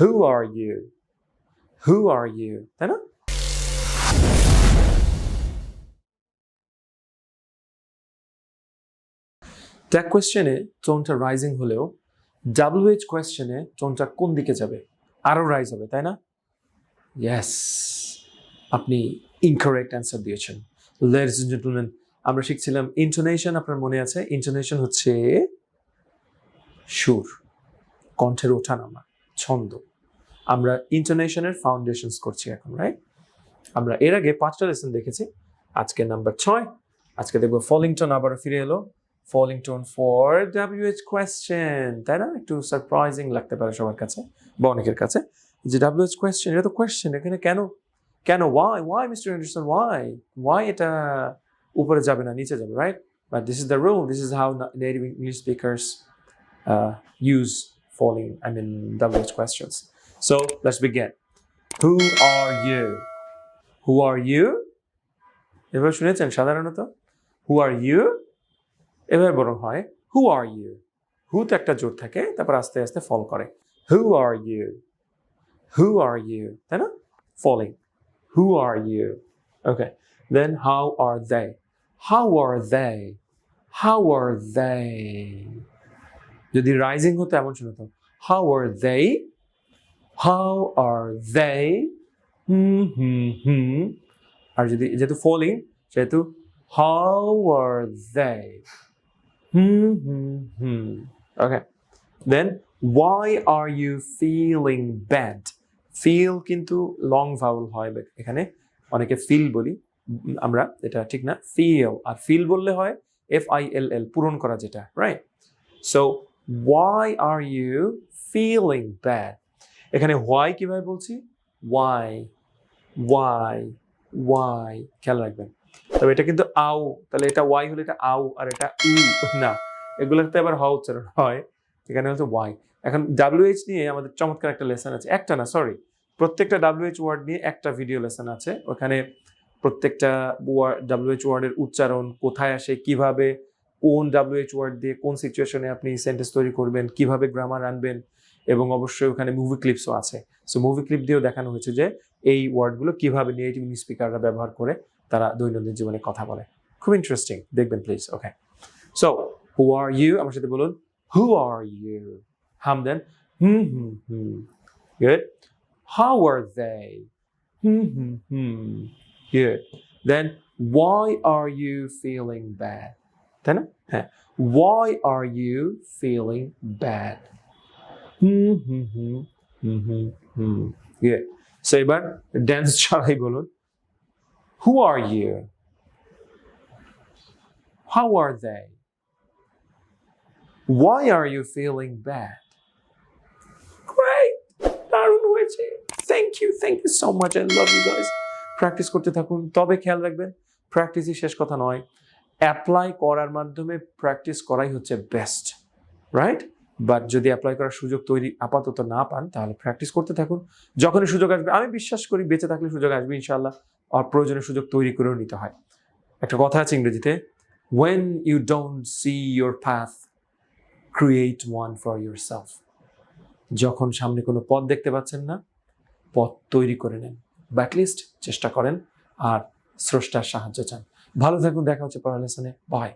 Who are you who are you তাই না tag কোয়েশ্চেনে টোনটা রাইজিং হলেও ডাব্লিউএইচ কোয়েশ্চেনে টোনটা কোন দিকে যাবে? আরও রাইজ হবে, তাই না? ইয়েস আপনি ইনকারেক্ট অ্যান্সার দিয়েছেন। লেডিস এন্ড জেন্টলম্যান আমরা শিখছিলাম ইন্টোনেশন আপনার মনে আছে? ইন্টোনেশন হচ্ছে সুর, কণ্ঠের ওঠানামা, ছন্দ। আমরা ইন্টোনেশনের ফাউন্ডেশনস করছি এখন রাইট আমরা এর আগে পাঁচটা লেসন দেখেছি। আজকে নাম্বার ছয়। আজকে দেখব ফলিংটন আবার ফিরে এলো। ফলিংটন ফর ডাব্লিউএইচ কোয়েশ্চেন তাই না? একটু সারপ্রাইজিং লাগতে পারে সবার কাছে বা অনেকের কাছে। যে ডাব্লিউএইচ কোয়েশ্চেন এটা তো কোয়েশ্চেন এখানে কেন? কেন? Why why mister Anderson why why এটা উপরে যাবে না, নিচে যাবে right but this is the rule this is how native English speakers use falling, I mean WH questions. So, let's begin. Who are you? Who are you? এবার শুনেছেন সাধারণত? হু are you এবার বরং হয় হু আর ইউ হুতে একটা জোর থাকে, তারপর আস্তে আস্তে ফল করে। হু are you who are you তাই না? Falling who are you okay then how are they how are they how are they যদি রাইজিং হতো এমন শুনতো how are they how are they hmm hmm হুম আর যদি, যেহেতু ফলিং সেহেতু how are they hmm hmm hmm okay then why are you feeling bad feel কিন্তু long vowel হয় এখানে অনেকে ফিল বলি, আমরা, এটা ঠিক না ফিল আর ফিল বললে হয় এফ আই এল এল পূরণ করা যেটা right so why are you feeling bad এখানে হোয়াই কীভাবে বলছি? ওয়াই ওয়াই ওয়াই খেয়াল রাখবেন। তবে এটা কিন্তু আউ তাহলে এটা ওয়াই হলে এটা আউ আর এটা ই, না। এগুলোতে আবার হওয়া উচ্চারণ হয়, এখানে হচ্ছে ওয়াই এখন ডাব্লিউএইচ নিয়ে আমাদের চমৎকার একটা লেসন আছে। একটা না সরি প্রত্যেকটা ডাব্লিউএইচ ওয়ার্ড নিয়ে একটা ভিডিও লেসন আছে। ওখানে প্রত্যেকটা ডাব্লিউএইচ ওয়ার্ডের উচ্চারণ কোথায় আসে, কীভাবে, কোন ডাব্লিউএইচ ওয়ার্ড দিয়ে কোন সিচুয়েশনে আপনি সেন্টেন্স তৈরি করবেন, কীভাবে গ্রামার আনবেন এবং অবশ্যই ওখানে মুভি ক্লিপসও আছে। সো মুভি ক্লিপ দিয়েও দেখানো হয়েছে যে এই ওয়ার্ডগুলো কীভাবে ইংলিশ স্পিকাররা ব্যবহার করে তারা দৈনন্দিন জীবনে কথা বলে। খুব ইন্টারেস্টিং দেখবেন please okay so who are you আমার সাথে বলুন who are you hmm then hmm hmm hmm. Good how are they hmm hmm hmm. Good then why are you feeling bad? তাই না? হ্যাঁ। Why are you feeling bad? Hmm hmm hmm hmm hmm hmm. Good so এবার dance ছাড়াই বলুন। Who are you? How are they? Why are you feeling bad? Great! দারুণ হয়েছে। Thank you thank you so much I love you guys practice করতে থাকুন। তবে খেয়াল রাখবেন প্র্যাকটিসই শেষ কথা নয়। অ্যাপ্লাই করার মাধ্যমে প্র্যাকটিস করাই হচ্ছে বেস্ট রাইট বাট যদি অ্যাপ্লাই করার সুযোগ তৈরি আপাতত না পান, তাহলে প্র্যাকটিস করতে থাকুন। যখনই সুযোগ আসবে, আমি বিশ্বাস করি বেঁচে থাকলে সুযোগ আসবে ইনশাল্লাহ আর প্রয়োজনীয় সুযোগ তৈরি করেও নিতে হয়। একটা কথা আছে ইংরেজিতে when you don't see your path create one for yourself যখন সামনে কোনো পথ দেখতে পাচ্ছেন না, পথ তৈরি করে নেন। ব্যাটলিস্ট চেষ্টা করেন, আর স্রষ্টার সাহায্য চান। ভালো থাকুন, দেখা হচ্ছে পরের লেসনে বাই